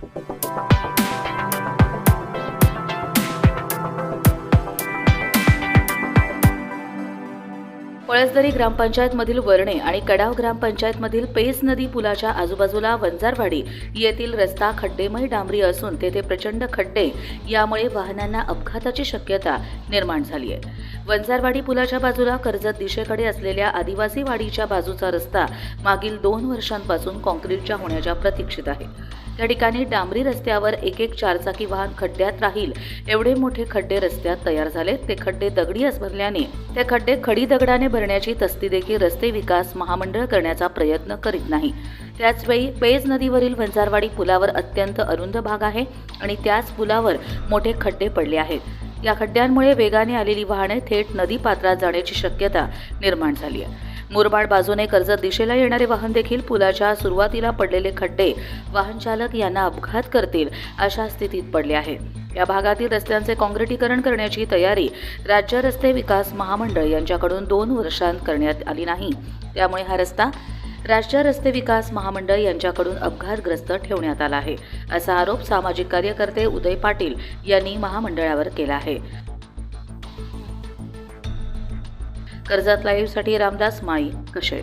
पळसदरी ग्रामपंचायतमधील वर्णे आणि कडाव ग्रामपंचायतमधील पेस नदी पुलाच्या आजूबाजूला वंजारवाडी येथील रस्ता खड्डेमय डांबरी असून तेथे प्रचंड खड्डे. यामुळे वाहनांना अपघाताची शक्यता निर्माण झाली आहे. वंजारवाडी पुलाच्या बाजूला कर्जत दिशेकडे असलेल्या आदिवासी वाडीच्या बाजूचा रस्ता मागील दोन वर्षांपासून कॉन्क्रीटच्या होण्याच्या प्रतीक्षित आहे. त्या ठिकाणी डांबरी रस्त्यावर एक एक चारचाकी वाहन खड्ड्यात राहील. एवढे मोठे खड्डे रस्त्यात तयार झाले ते खड्डे दगडी असल्याने ते खड्डे खडी दगडाने भरण्याची तस्ती देखील रस्ते विकास महामंडळ करण्याचा प्रयत्न करीत नाही. त्याचवेळी पेज नदीवरील वंजारवाडी पुलावर अत्यंत अरुंद भाग आहे आणि त्याच पुलावर मोठे खड्डे पडले आहेत. या खड्ड्यांमुळे वेगाने आलेली वाहने थेट नदी पात्रात जाण्याची शक्यता निर्माण झाली आहे. मुरबाड बाजूने कर्जत दिशेला येणारे वाहन देखील पुलाच्या सुरुवातीला पडलेले खड्डे वाहन चालक यांना अपघात करतील अशा स्थितीत पडले आहेत या भागातील रस्त्यांचे काँक्रिटीकरण करण्याची तयारी राज्य रस्ते विकास महामंडळ यांच्याकडून दोन वर्षांत करण्यात आली नाही. त्यामुळे हा रस्ता राज्य रस्ते विकास महामंडळ यांच्याकडून अपघातग्रस्त ठेवण्यात आला आहे असा आरोप सामाजिक कार्यकर्ते उदय पाटील यांनी महामंडळावर केला आहे. कर्जत लाईव्हसाठी रामदास माई कशेळ